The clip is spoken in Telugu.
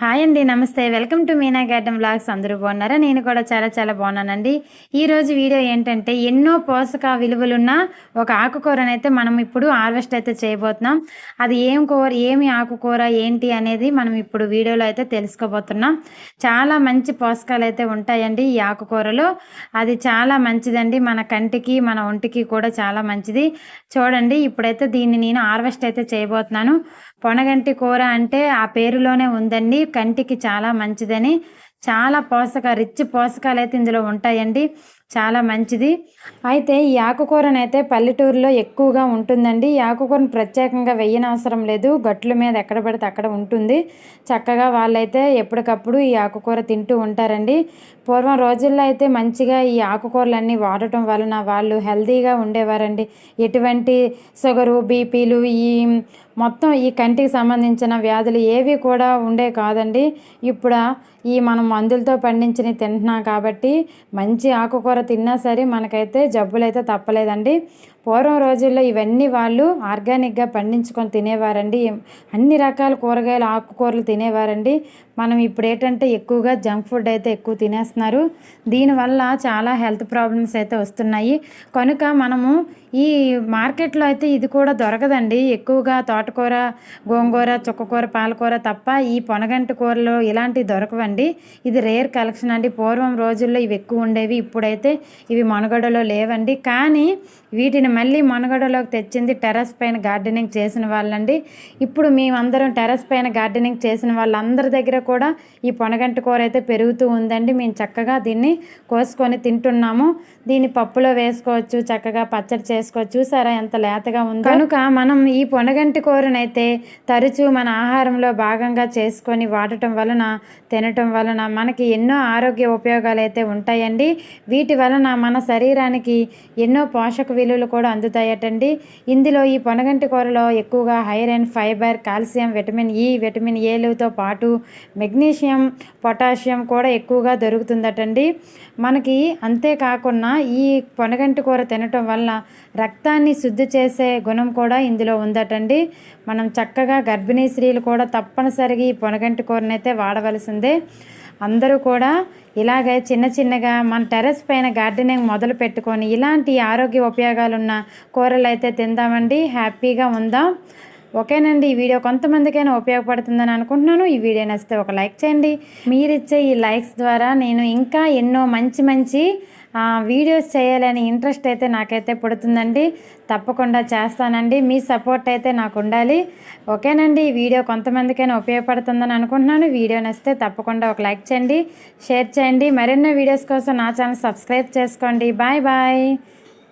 హాయ్ అండి నమస్తే. Welcome to Meena garden blogs అందరూ బాగున్నారా? నేను కూడా చాలా చాలా బాగున్నానండి. ఈరోజు వీడియో ఏంటంటే ఎన్నో పోషక విలువలున్న ఒక ఆకుకూరనైతే మనం ఇప్పుడు హార్వెస్ట్ అయితే చేయబోతున్నాం. అది ఏం కూర ఏమి ఆకుకూర ఏంటి అనేది మనం ఇప్పుడు వీడియోలో అయితే తెలుసుకోబోతున్నాం. చాలా మంచి పోషకాలు అయితే ఉంటాయండి ఈ ఆకుకూరలో. అది చాలా మంచిదండి. మన కంటికి మన ఒంటికి కూడా చాలా మంచిది. చూడండి ఇప్పుడైతే దీన్ని నేను హార్వెస్ట్ అయితే చేయబోతున్నాను. పొనగంటి కూర అంటే ఆ పేరులోనే ఉందండి. కంటికి చాలా మంచిదని చాలా పోషక రిచ్ పోషకాలు అయితే ఇందులో ఉంటాయండి. చాలా మంచిది. అయితే ఈ ఆకుకూరనైతే పల్లెటూరులో ఎక్కువగా ఉంటుందండి. ఈ ఆకుకూరను ప్రత్యేకంగా వెయ్యనవసరం లేదు. గట్ల మీద ఎక్కడ పడితే అక్కడ ఉంటుంది. చక్కగా వాళ్ళైతే ఎప్పటికప్పుడు ఈ ఆకుకూర తింటూ ఉంటారండి. పూర్వం రోజుల్లో అయితే మంచిగా ఈ ఆకుకూరలన్నీ వాడటం వలన వాళ్ళు హెల్తీగా ఉండేవారండి. ఎటువంటి షుగరు బీపీలు ఈ మొత్తం ఈ కంటికి సంబంధించిన వ్యాధులు ఏవి కూడా ఉండే కాదండి. ఇప్పుడు ఈ మనం మందులతో పండించినవి తింటున్నాం కాబట్టి మంచి ఆకుకూర తిన్నా సరే మనకైతే జబ్బులు అయితే తప్పలేదండి. పూర్వం రోజుల్లో ఇవన్నీ వాళ్ళు ఆర్గానిక్గా పండించుకొని తినేవారండి. అన్ని రకాల కూరగాయలు ఆకుకూరలు తినేవారండి. మనం ఇప్పుడు ఏంటంటే ఎక్కువగా జంక్ ఫుడ్ అయితే ఎక్కువ తినేస్తున్నారు. దీనివల్ల చాలా హెల్త్ ప్రాబ్లమ్స్ అయితే వస్తున్నాయి. కనుక మనము ఈ మార్కెట్లో అయితే ఇది కూడా దొరకదండి. ఎక్కువగా తోటకూర గోంగూర చుక్కకూర పాలకూర తప్ప ఈ పొనగంటి కూరలు ఇలాంటివి దొరకవండి. ఇది రేర్ కలెక్షన్ అండి. పూర్వం రోజుల్లో ఇవి ఎక్కువ ఉండేవి. ఇప్పుడైతే ఇవి మనుగడలో లేవండి. కానీ వీటిని మళ్ళీ మనుగడలోకి తెచ్చింది టెర్రస్ పైన గార్డెనింగ్ చేసిన వాళ్ళండి. ఇప్పుడు మేమందరం టెర్రస్ పైన గార్డెనింగ్ చేసిన వాళ్ళందరి దగ్గర కూడా ఈ పొనగంటి కూర అయితే పెరుగుతూ ఉందండి. మేము చక్కగా దీన్ని కోసుకొని తింటున్నాము. దీన్ని పప్పులో వేసుకోవచ్చు చక్కగా పచ్చడి చేసుకోవచ్చు. చూసారా ఎంత లేతగా ఉంది. కనుక మనం ఈ పొనగంటి కూరనైతే తరచూ మన ఆహారంలో భాగంగా చేసుకొని వాడటం వలన తినటం వలన మనకి ఎన్నో ఆరోగ్య ఉపయోగాలు అయితే ఉంటాయండి. వీటి వలన మన శరీరానికి ఎన్నో పోషక విలువలు కూడా కూడా అందుతాయటండి. ఇందులో ఈ పొనగంటి కూరలో ఎక్కువగా iron fibre calcium vitamin E vitamin ఏలతో పాటు మెగ్నీషియం పొటాషియం కూడా ఎక్కువగా దొరుకుతుందటండి. మనకి అంతేకాకుండా ఈ పొనగంటి కూర తినటం వల్ల రక్తాన్ని శుద్ధి చేసే గుణం కూడా ఇందులో ఉందటండి. మనం చక్కగా గర్భిణీ స్త్రీలు కూడా తప్పనిసరిగా ఈ పొనగంటి కూరనైతే వాడవలసిందే. అందరూ కూడా ఇలాగే చిన్న చిన్నగా మన టెర్రస్ పైన గార్డెనింగ్ మొదలు పెట్టుకొని ఇలాంటి ఆరోగ్య ఉపయోగాలున్న కూరలు అయితే తిందామండి. హ్యాపీగా ఉందాం. ఓకేనండి ఈ వీడియో కొంతమందికైనా ఉపయోగపడుతుందని అనుకుంటున్నాను. ఈ వీడియో నచ్చితే ఒక లైక్ చేయండి. మీరిచ్చే ఈ లైక్స్ ద్వారా నేను ఇంకా ఎన్నో మంచి మంచి వీడియోస్ చేయాలని ఇంట్రెస్ట్ అయితే నాకైతే పుడుతుందండి. తప్పకుండా చేస్తానండి. మీ సపోర్ట్ అయితే నాకు ఉండాలి ఓకేనండి. ఈ వీడియో కొంతమందికైనా ఉపయోగపడుతుందని అనుకుంటున్నాను. వీడియో నచ్చితే తప్పకుండా ఒక లైక్ చేయండి షేర్ చేయండి. మరిన్నో వీడియోస్ కోసం నా ఛానల్ సబ్స్క్రైబ్ చేసుకోండి. Bye bye.